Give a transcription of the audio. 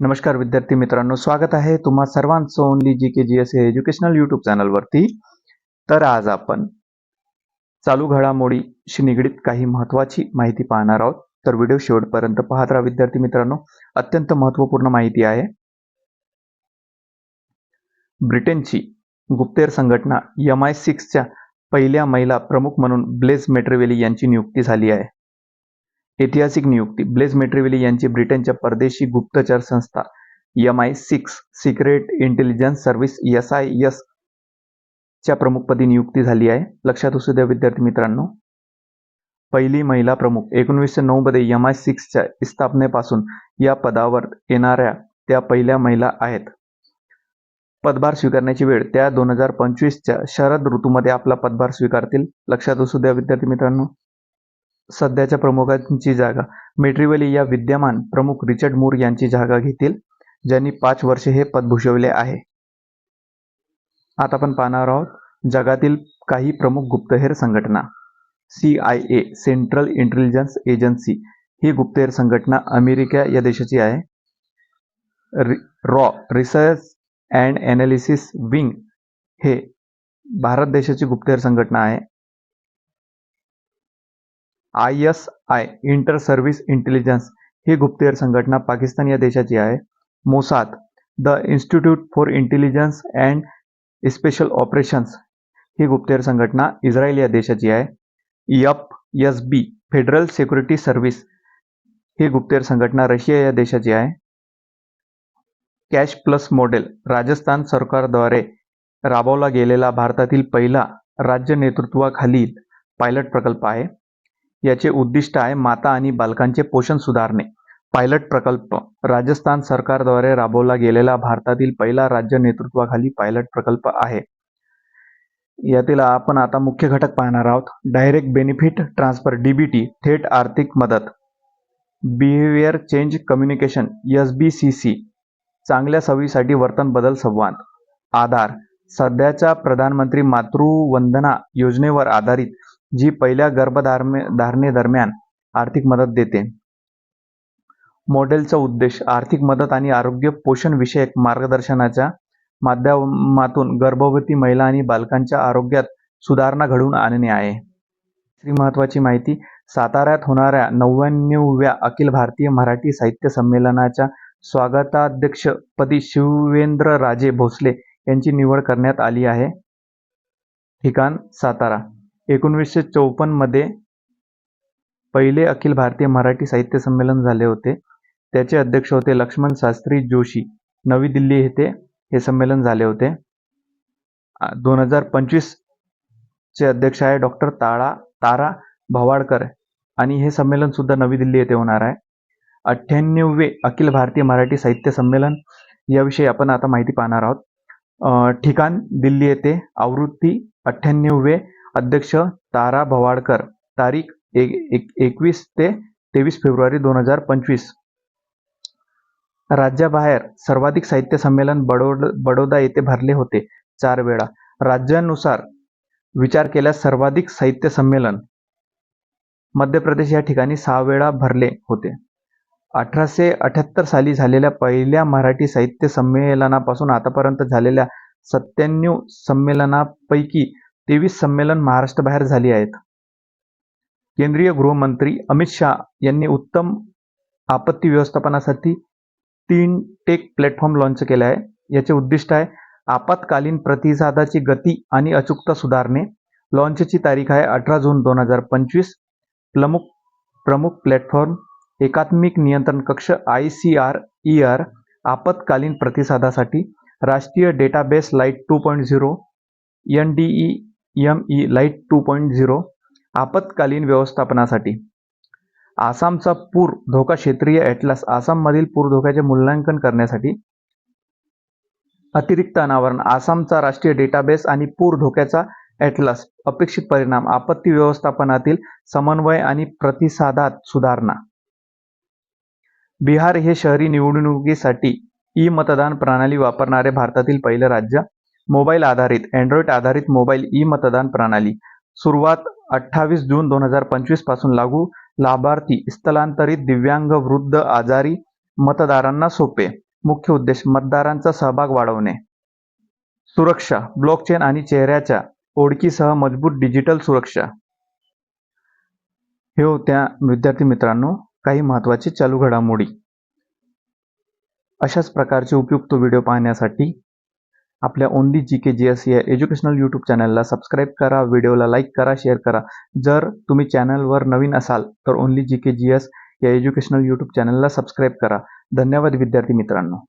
नमस्कार विद्यार्थी मित्रांनो स्वागत आहे तुम्हा सर्वांचं only G K G S हे एज्युकेशनल युट्यूब चॅनलवरती तर आज आपण चालू घडामोडीशी निगडीत काही महत्त्वाची माहिती पाहणार आहोत. तर व्हिडिओ शेवटपर्यंत पाहत राहा विद्यार्थी मित्रांनो. अत्यंत महत्त्वपूर्ण माहिती आहे. ब्रिटनची गुप्तेर संघटना एम आय सिक्सच्या पहिल्या महिला प्रमुख म्हणून ब्लेझ मेट्रिवेली यांची नियुक्ती झाली आहे. ऐतिहासिक नियुक्ती. ब्लेझ मेट्रिवेली यांची ब्रिटनच्या परदेशी गुप्तचर संस्था M I six secret intelligence service S I S च्या प्रमुखपदी नियुक्ती झाली आहे. लक्षात असू द्या विद्यार्थी मित्रांनो. पहिली महिला प्रमुख. एकोणीसशे नऊ मध्ये एम आय सिक्सच्या स्थापनेपासून या पदावर येणाऱ्या त्या पहिल्या महिला आहेत. पदभार स्वीकारण्याची वेळ. त्या दोन हजार पंचवीसच्या शरद ऋतूमध्ये आपला पदभार स्वीकारतील. लक्षात असू द्या विद्यार्थी मित्रांनो. सध्याच्या प्रमुखांची जागा. मेट्रिवेली या विद्यमान प्रमुख रिचर्ड मूर यांची जागा घेतील ज्यांनी पाच वर्षे हे पद भूषवले आहे. आता आपण पाहणार आहोत जगातील काही प्रमुख गुप्तहेर संघटना. C I A central intelligence agency ही गुप्तहेर संघटना अमेरिका या देशाची आहे. रि रॉ रिसर्च अँड ॲनालिसिस विंग हे भारत देशाची गुप्तहेर संघटना आहे. I S I inter service intelligence ही गुप्तहेर संघटना पाकिस्तान या देशाची आहे. Mossad the institute for intelligence and special operations ही गुप्तहेर संघटना इस्रायल या देशाची आहे. F S B federal security service ही गुप्तहेर संघटना रशिया या देशाची आहे. कॅश प्लस मॉडेल राजस्थान सरकारद्वारे राबवला गेलेला भारतातील पहिला राज्य नेतृत्वाखालील पायलट प्रकल्प आहे. याचे उद्दिष्ट आहे माता आणि बालकांचे पोषण सुधारणे. पायलट प्रकल्प. राजस्थान सरकारद्वारे राबवला गेलेला भारतातील पहिला राज्य नेतृत्वाखाली पायलट प्रकल्प आहे. यातील आपण आता मुख्य घटक पाहणार आहोत. डायरेक्ट बेनिफिट ट्रान्सफर डीबीटी थेट आर्थिक मदत. Behaviour change communication S B C C चांगल्या सवयीसाठी वर्तन बदल संवाद. आधार. सध्याच्या प्रधानमंत्री मातृवंदना योजनेवर आधारित जी पहिल्या गर्भधारणे धारणेदरम्यान आर्थिक मदत देते. मॉडेलचा उद्देश आर्थिक मदत आणि आरोग्य पोषण विषयक मार्गदर्शनाच्या माध्यमातून गर्भवती महिला आणि बालकांच्या आरोग्यात सुधारणा घडवून आणणे आहे. श्री महत्वाची माहिती साताऱ्यात होणाऱ्या नव्याण्णव्या अखिल भारतीय मराठी साहित्य संमेलनाच्या स्वागताध्यक्षपदी शिवेंद्र राजे भोसले यांची निवड करण्यात आली आहे. ठिकाण सातारा. एकोणीसशे चौपन्नमध्ये पहिले अखिल भारतीय मराठी साहित्य संमेलन झाले होते. त्याचे अध्यक्ष होते लक्ष्मण शास्त्री जोशी. नवी दिल्ली येथे हे संमेलन झाले होते. दोन हजार पंचवीस चे अध्यक्ष आहे डॉक्टर ताळा तारा भवाडकर. आणि हे संमेलन सुद्धा नवी दिल्ली येथे होणार आहे. अठ्ठ्याण्णववे अखिल भारतीय मराठी साहित्य संमेलन याविषयी आपण आता माहिती पाहणार आहोत. ठिकाण दिल्ली येथे आवृत्ती अठ्ठ्याण्णववे अध्यक्ष तारा भवाडकर तारीख एक एक एकवीस ते तेवीस फेब्रुवारी दोन हजार पंचवीस. राज्याबाहेर सर्वाधिक साहित्य संमेलन बडोद बडोदा येथे भरले होते. चार वेळा. राज्यानुसार विचार केल्यास सर्वाधिक साहित्य संमेलन मध्य प्रदेश या ठिकाणी सहा वेळा भरले होते. अठराशे अठ्याहत्तर साली झालेल्या पहिल्या मराठी साहित्य संमेलनापासून आतापर्यंत झालेल्या सत्त्याण्णव संमेलनापैकी तेवीस संमेलन महाराष्ट्राबाहेर झाली आहेत. केंद्रीय गृहमंत्री अमित शहा यांनी उत्तम आपत्ती व्यवस्थापनासाठी तीन टेक प्लॅटफॉर्म लॉन्च केले आहे. याचे उद्दिष्ट आहे आपत्कालीन प्रतिसादाची गती आणि अचूकता सुधारणे. लॉन्चची तारीख आहे अठरा जून दोन हजार पंचवीस. प्रमुख प्रमुख प्लॅटफॉर्म एकात्मिक नियंत्रण कक्ष I C R E R आपत्कालीन प्रतिसादासाठी राष्ट्रीय database light two point zero N D E M E light two point zero आपत्कालीन व्यवस्थापनासाठी. आसामचा पूर धोका क्षेत्रीय ॲटलास आसाममधील पूर धोक्याचे मूल्यांकन करण्यासाठी. अतिरिक्त अनावरण आसामचा राष्ट्रीय डेटाबेस आणि पूर धोक्याचा ॲटलास अपेक्षित परिणाम आपत्ती व्यवस्थापनातील समन्वय आणि प्रतिसादात सुधारणा. बिहार हे शहरी निवडणुकीसाठी ई मतदान प्रणाली वापरणारे भारतातील पहिले राज्य. मोबाईल आधारित अँड्रॉइड आधारित मोबाईल ई मतदान प्रणाली. सुरुवात अठ्ठावीस जून दोन हजार पंचवीसपासून लागू. लाभार्थी स्थलांतरित दिव्यांग वृद्ध आजारी मतदारांना सोपे. मुख्य उद्देश मतदारांचा सहभाग वाढवणे. सुरक्षा ब्लॉकचेन आणि चेहऱ्याच्या ओळखीसह मजबूत डिजिटल सुरक्षा. हे होत्या विद्यार्थी मित्रांनो काही महत्त्वाचे चालू घडामोडी. अशाच प्रकारचे उपयुक्त व्हिडिओ पाहण्यासाठी आपल्या only G K G S या एज्युकेशनल यूट्यूब चॅनलला सबस्क्राईब करा व्हिडिओला लाईक करा शेअर करा. जर तुम्ही चॅनलवर नवीन असाल तर only G K G S या एज्युकेशनल यूट्यूब चॅनलला सबस्क्राईब करा. धन्यवाद विद्यार्थी मित्रांनो.